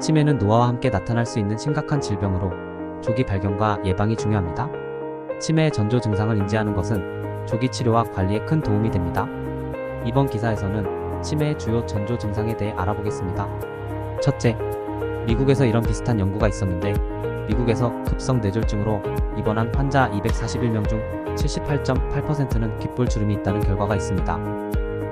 치매는 노화와 함께 나타날 수 있는 심각한 질병으로 조기 발견과 예방이 중요합니다. 치매의 전조 증상을 인지하는 것은 조기 치료와 관리에 큰 도움이 됩니다. 이번 기사에서는 치매의 주요 전조 증상에 대해 알아보겠습니다. 첫째, 미국에서 이런 비슷한 연구가 있었는데 미국에서 급성 뇌졸중으로 입원한 환자 241명 중 78.8%는 귓볼 주름이 있다는 결과가 있습니다.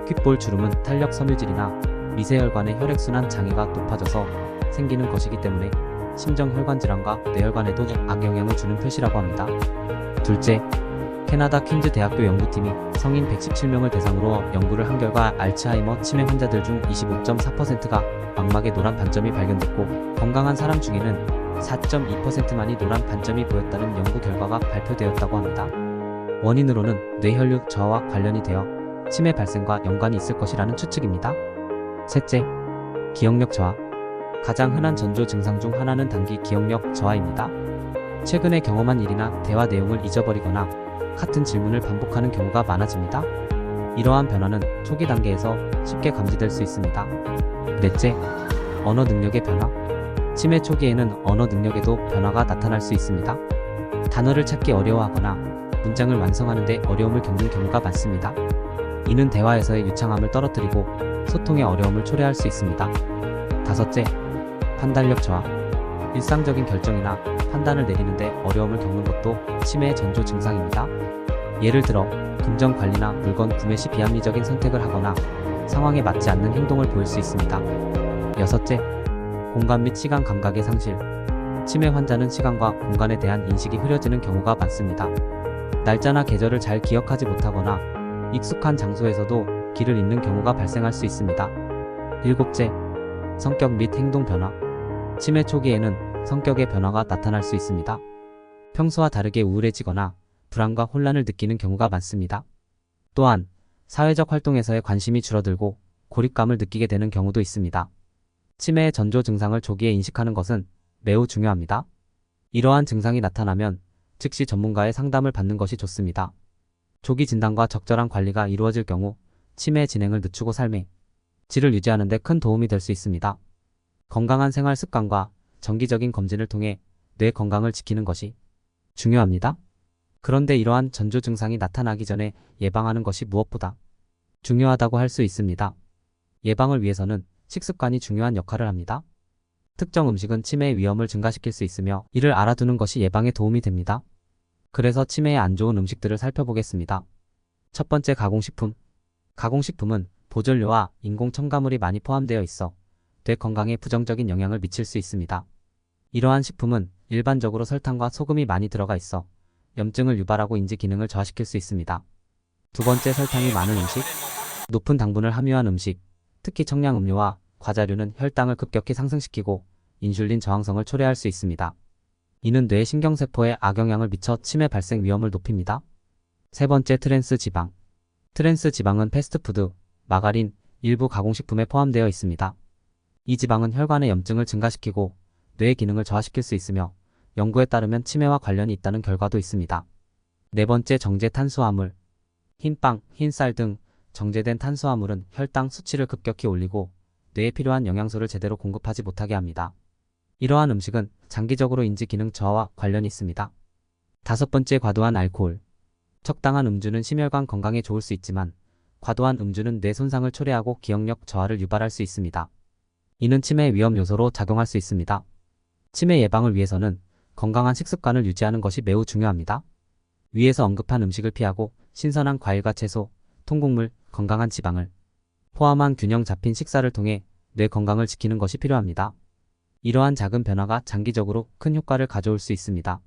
귓볼 주름은 탄력 섬유질이나 미세혈관의 혈액순환 장애가 높아져서 생기는 것이기 때문에 심정혈관 질환과 뇌혈관에도 악영향을 주는 표시라고 합니다. 둘째, 캐나다 퀸즈 대학교 연구팀이 성인 117명을 대상으로 연구를 한 결과 알츠하이머 치매 환자들 중 25.4%가 망막에 노란 반점이 발견됐고 건강한 사람 중에는 4.2%만이 노란 반점이 보였다는 연구 결과가 발표되었다고 합니다. 원인으로는 뇌혈육 저하와 관련이 되어 치매 발생과 연관이 있을 것이라는 추측입니다. 셋째, 기억력 저하. 가장 흔한 전조 증상 중 하나는 단기 기억력 저하입니다. 최근에 경험한 일이나 대화 내용을 잊어버리거나 같은 질문을 반복하는 경우가 많아집니다. 이러한 변화는 초기 단계에서 쉽게 감지될 수 있습니다. 넷째, 언어 능력의 변화. 치매 초기에는 언어 능력에도 변화가 나타날 수 있습니다. 단어를 찾기 어려워하거나 문장을 완성하는데 어려움을 겪는 경우가 많습니다. 이는 대화에서의 유창함을 떨어뜨리고 소통의 어려움을 초래할 수 있습니다. 다섯째, 판단력 저하. 일상적인 결정이나 판단을 내리는데 어려움을 겪는 것도 치매의 전조 증상입니다. 예를 들어, 금전 관리나 물건 구매 시 비합리적인 선택을 하거나 상황에 맞지 않는 행동을 보일 수 있습니다. 여섯째, 공간 및 시간 감각의 상실. 치매 환자는 시간과 공간에 대한 인식이 흐려지는 경우가 많습니다. 날짜나 계절을 잘 기억하지 못하거나 익숙한 장소에서도 길을 잃는 경우가 발생할 수 있습니다. 일곱째, 성격 및 행동 변화. 치매 초기에는 성격의 변화가 나타날 수 있습니다. 평소와 다르게 우울해지거나 불안과 혼란을 느끼는 경우가 많습니다. 또한 사회적 활동에서의 관심이 줄어들고 고립감을 느끼게 되는 경우도 있습니다. 치매의 전조 증상을 조기에 인식하는 것은 매우 중요합니다. 이러한 증상이 나타나면 즉시 전문가의 상담을 받는 것이 좋습니다. 조기 진단과 적절한 관리가 이루어질 경우 치매 진행을 늦추고 삶의 질을 유지하는 데 큰 도움이 될 수 있습니다. 건강한 생활 습관과 정기적인 검진을 통해 뇌 건강을 지키는 것이 중요합니다. 그런데 이러한 전조 증상이 나타나기 전에 예방하는 것이 무엇보다 중요하다고 할 수 있습니다. 예방을 위해서는 식습관이 중요한 역할을 합니다. 특정 음식은 치매의 위험을 증가시킬 수 있으며 이를 알아두는 것이 예방에 도움이 됩니다. 그래서 치매에 안 좋은 음식들을 살펴보겠습니다. 첫 번째 가공식품. 가공식품은 보존료와 인공 첨가물이 많이 포함되어 있어 뇌 건강에 부정적인 영향을 미칠 수 있습니다. 이러한 식품은 일반적으로 설탕과 소금이 많이 들어가 있어 염증을 유발하고 인지 기능을 저하시킬 수 있습니다. 두 번째 설탕이 많은 음식. 높은 당분을 함유한 음식, 특히 청량 음료와 과자류는 혈당을 급격히 상승시키고 인슐린 저항성을 초래할 수 있습니다. 이는 뇌 신경세포에 악영향을 미쳐 치매 발생 위험을 높입니다. 세 번째 트랜스 지방. 트랜스 지방은 패스트푸드, 마가린, 일부 가공식품에 포함되어 있습니다. 이 지방은 혈관의 염증을 증가시키고 뇌의 기능을 저하시킬 수 있으며 연구에 따르면 치매와 관련이 있다는 결과도 있습니다. 네 번째 정제 탄수화물. 흰빵, 흰쌀 등 정제된 탄수화물은 혈당 수치를 급격히 올리고 뇌에 필요한 영양소를 제대로 공급하지 못하게 합니다. 이러한 음식은 장기적으로 인지 기능 저하와 관련이 있습니다. 다섯 번째 과도한 알코올. 적당한 음주는 심혈관 건강에 좋을 수 있지만 과도한 음주는 뇌 손상을 초래하고 기억력 저하를 유발할 수 있습니다. 이는 치매 위험 요소로 작용할 수 있습니다. 치매 예방을 위해서는 건강한 식습관을 유지하는 것이 매우 중요합니다. 위에서 언급한 음식을 피하고 신선한 과일과 채소, 통곡물, 건강한 지방을 포함한 균형 잡힌 식사를 통해 뇌 건강을 지키는 것이 필요합니다. 이러한 작은 변화가 장기적으로 큰 효과를 가져올 수 있습니다.